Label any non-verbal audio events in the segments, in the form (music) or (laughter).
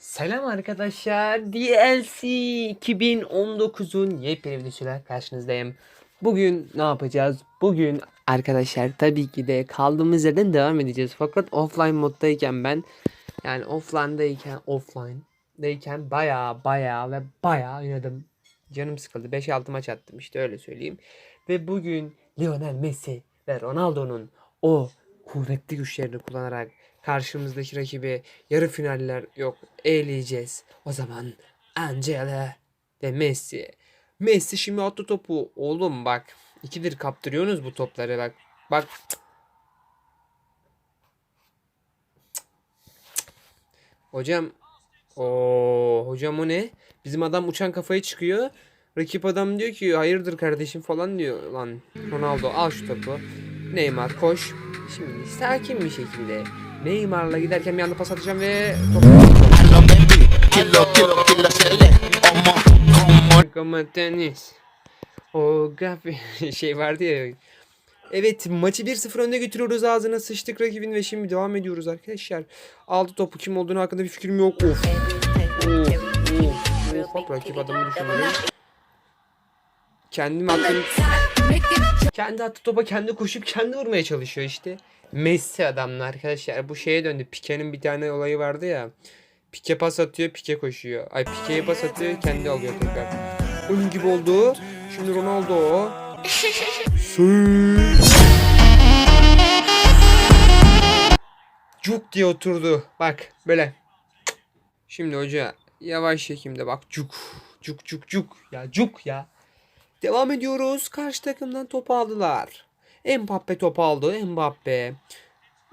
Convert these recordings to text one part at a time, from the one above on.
Selam arkadaşlar. DLC 2019'un yepyeni videosuyla karşınızdayım. Bugün ne yapacağız? Bugün arkadaşlar tabii ki de kaldığımız yerden devam edeceğiz. Fakat offline moddayken ben yani offline'dayken offline'dayken baya baya ve baya oynadım. Canım sıkıldı. 5-6 maç attım işte öyle söyleyeyim. Ve bugün Lionel Messi ve Ronaldo'nun o kuvvetli güçlerini kullanarak karşımızdaki rakibi yarı finaller yok eleyeceğiz. O zaman Angela ve Messi. Messi şimdi attı topu. Oğlum bak. ikidir kaptırıyorsunuz bu topları bak. Bak. Hocam. o hocam o ne? Bizim adam uçan kafayı çıkıyor. Rakip adam diyor ki hayırdır kardeşim falan diyor lan. Ronaldo al şu topu. Neymar koş. Şimdi sakin bir şekilde Neymar'la giderken bir anda pas atacağım ve topu kilo kilo kilo sele. Como tenis. O gafi (laughs) şey vardı ya. Evet maçı 1-0 önde götürüyoruz ağzına sıçtık rakibin ve şimdi devam ediyoruz arkadaşlar. Aldı topu kim olduğunu hakkında bir fikrim yok. Of. Of. Of. Of. Rakip adamı düşünüyorum. Kendim attım. Kendi attı topa kendi koşup kendi vurmaya çalışıyor işte. Messi adamlar arkadaşlar. Bu şeye döndü. Pike'nin bir tane olayı vardı ya. Pike pas atıyor, Pike koşuyor. Ay Pike'ye pas atıyor, kendi alıyor tekrar. Onun gibi oldu. Şimdi Ronaldo. Cuk diye oturdu. Bak böyle. Şimdi hoca yavaş şekilde bak cuk. Cuk cuk cuk. Ya cuk ya. Devam ediyoruz. Karşı takımdan top aldılar. Mbappe top aldı. Mbappe.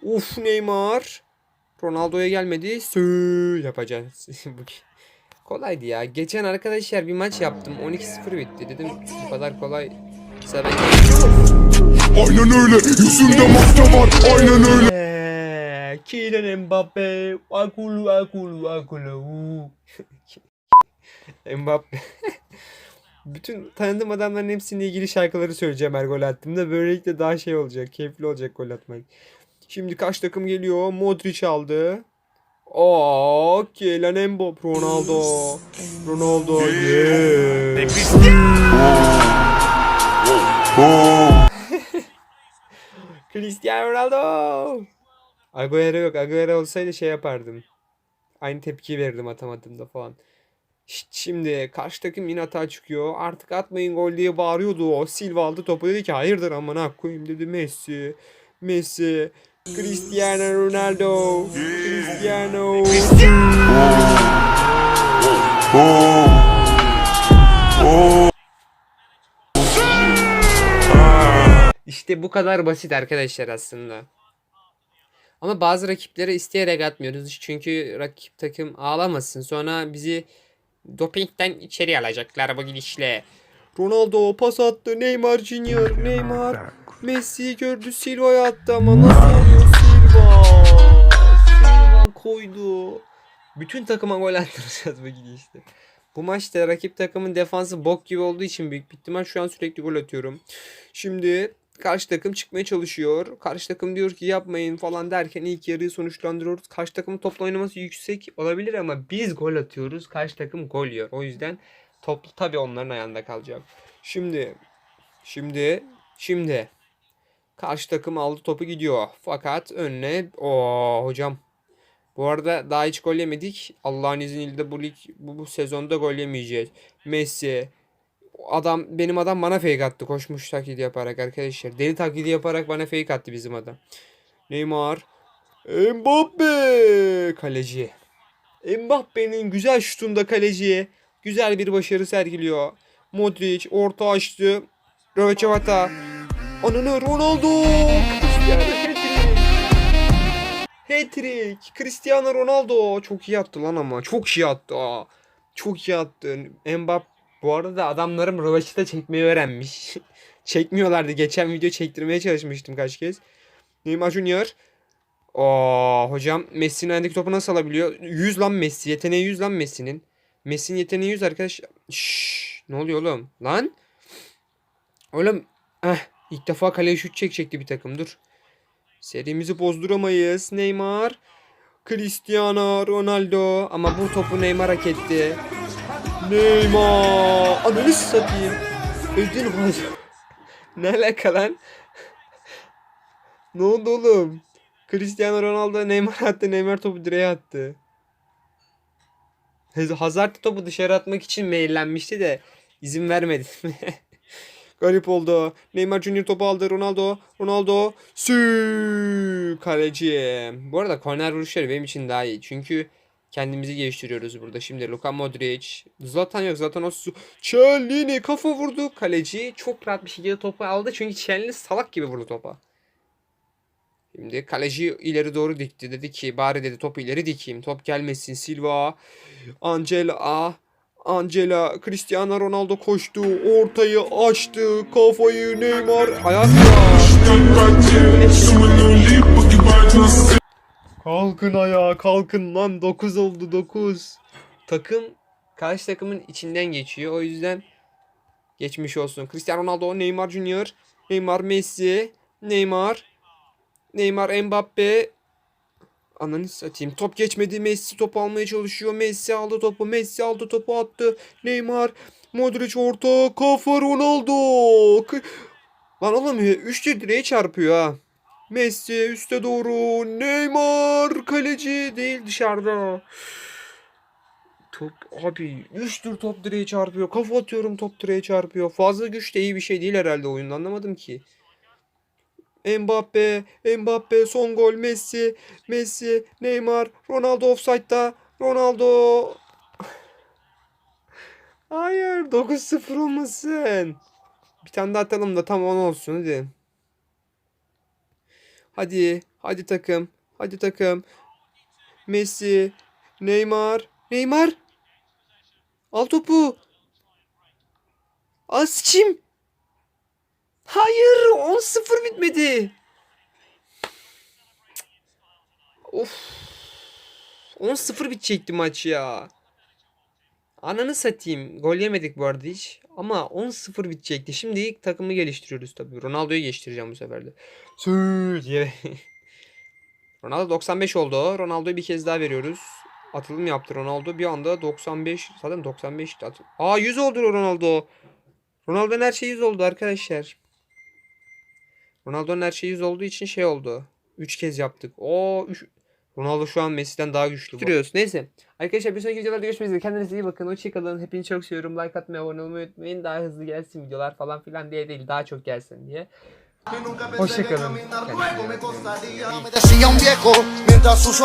Uf Neymar. Ronaldo'ya gelmedi. Sö yapacağız. (laughs) Kolaydı ya. Geçen arkadaşlar bir maç yaptım. 12-0 bitti. Dedim bu kadar kolay. Ben Aynen öyle. Yüzünde maske var. Aynen öyle. Kylian Mbappe. Akulu akulu akulu. (laughs) Mbappe. Bütün tanıdığım adamların hepsinin ilgili şarkıları söyleyeceğim her gol attığımda. Böylelikle daha şey olacak. Keyifli olacak gol atmak. Şimdi kaç takım geliyor? Modric aldı. Oo, Kylian Mbappe. Ronaldo. Ronaldo. Yeah. (laughs) Cristiano Ronaldo. Agüero yok. Agüero olsaydı şey yapardım. Aynı tepkiyi verirdim atamadığımda falan. Şimdi karşı takım yine hata çıkıyor. Artık atmayın gol diye bağırıyordu o. Silva aldı topu dedi ki hayırdır amına koyayım dedi Messi. Messi. Cristiano Ronaldo. Cristiano. İşte bu kadar basit arkadaşlar aslında. Ama bazı rakiplere isteyerek atmıyoruz. Çünkü rakip takım ağlamasın. Sonra bizi dopingden içeri alacaklar bu gidişle. Ronaldo pas attı. Neymar Junior. Neymar. Messi gördü. Silva'ya attı ama nasıl oluyor Silva? Silva koydu. Bütün takıma gol attıracağız bu gidişle. Bu maçta rakip takımın defansı bok gibi olduğu için büyük bir ihtimal şu an sürekli gol atıyorum. Şimdi karşı takım çıkmaya çalışıyor. Karşı takım diyor ki yapmayın falan derken ilk yarıyı sonuçlandırıyoruz. Karşı takımın topla oynaması yüksek olabilir ama biz gol atıyoruz. Karşı takım gol yiyor. O yüzden toplu tabii onların ayağında kalacak. Şimdi şimdi şimdi karşı takım aldı topu gidiyor. Fakat önüne o hocam bu arada daha hiç gol yemedik. Allah'ın izniyle de bu lig bu, bu sezonda gol yemeyeceğiz. Messi adam benim adam bana fake attı. Koşmuş taklidi yaparak arkadaşlar. Deli taklidi yaparak bana fake attı bizim adam. Neymar. Mbappe. Kaleci. Mbappe'nin güzel şutunda kaleciye güzel bir başarı sergiliyor. Modric orta açtı. Röveçavata. Ananı Ronaldo. Hat-trick. Cristiano Ronaldo. Çok iyi attı lan ama. Çok iyi attı. Çok iyi attı. Mbappe bu arada adamlarım rövaşata çekmeyi öğrenmiş. (laughs) Çekmiyorlardı. Geçen video çektirmeye çalışmıştım kaç kez. Neymar Junior. Oo hocam Messi'nin elindeki topu nasıl alabiliyor? 100 lan Messi. Yeteneği 100 lan Messi'nin. Messi'nin yeteneği 100 arkadaş. Şşş, ne oluyor oğlum? Lan? Oğlum eh, ilk defa kaleye şut çekecekti bir takım dur. Serimizi bozduramayız. Neymar. Cristiano Ronaldo ama bu topu Neymar hak etti. Neymar. Ananı satayım. Ödün Hazard. ne alaka lan? ne oldu oğlum? Cristiano Ronaldo Neymar attı. Neymar topu direğe attı. Hazard topu dışarı atmak için meyillenmişti de izin vermedi. (laughs) Garip oldu. Neymar Junior topu aldı. Ronaldo. Ronaldo. Sü kaleci. Bu arada korner vuruşları benim için daha iyi. Çünkü kendimizi geliştiriyoruz burada. Şimdi Luka Modric. Zlatan yok. Zlatan o su. Çelini kafa vurdu. Kaleci çok rahat bir şekilde topu aldı. Çünkü Çelini salak gibi vurdu topa. Şimdi kaleci ileri doğru dikti. Dedi ki bari dedi topu ileri dikeyim. Top gelmesin. Silva. Angela. Angela. Cristiano Ronaldo koştu. Ortayı açtı. Kafayı Neymar. Ayakla. Kalkın ayağa kalkın lan 9 oldu 9. Takım karşı takımın içinden geçiyor. O yüzden geçmiş olsun. Cristiano Ronaldo, Neymar Junior, Neymar Messi, Neymar, Neymar Mbappe. Ananı satayım. Top geçmedi. Messi top almaya çalışıyor. Messi aldı topu. Messi aldı topu attı. Neymar, Modric orta, kafa Ronaldo. Lan oğlum 3 direğe çarpıyor ha. Messi üste doğru. Neymar kaleci değil dışarıda. Top abi 3 tur top direğe çarpıyor. Kafa atıyorum top direğe çarpıyor. Fazla güç de iyi bir şey değil herhalde oyunda anlamadım ki. Mbappe, Mbappe son gol Messi, Messi, Neymar, Ronaldo offside'da. Ronaldo. Hayır 9-0 olmasın. Bir tane daha atalım da tam 10 olsun hadi. Hadi. Hadi takım. Hadi takım. Messi. Neymar. Neymar. Al topu. Al sıçayım. Hayır. 10-0 bitmedi. Of. 10-0 bitecekti maç ya. Ananı satayım. Gol yemedik bu arada hiç. Ama 10-0 bitecekti. Şimdi ilk takımı geliştiriyoruz tabii. Ronaldo'yu geliştireceğim bu sefer de. Sü diye. (laughs) Ronaldo 95 oldu. Ronaldo'yu bir kez daha veriyoruz. Atılım yaptı Ronaldo. Bir anda 95. Zaten 95. At Aa 100 oldu Ronaldo. Ronaldo'nun her şey 100 oldu arkadaşlar. Ronaldo'nun her şey 100 olduğu için şey oldu. 3 kez yaptık. O 3 Ronaldo şu an Messi'den daha güçlü. Bitiriyoruz. Neyse. Arkadaşlar bir sonraki videolarda görüşmek üzere. Kendinize iyi bakın. Hoşçakalın. Hepinizi çok seviyorum. Like atmayı, abone olmayı unutmayın. Daha hızlı gelsin videolar falan filan diye değil. Daha çok gelsin diye. Hoşçakalın. Kendinize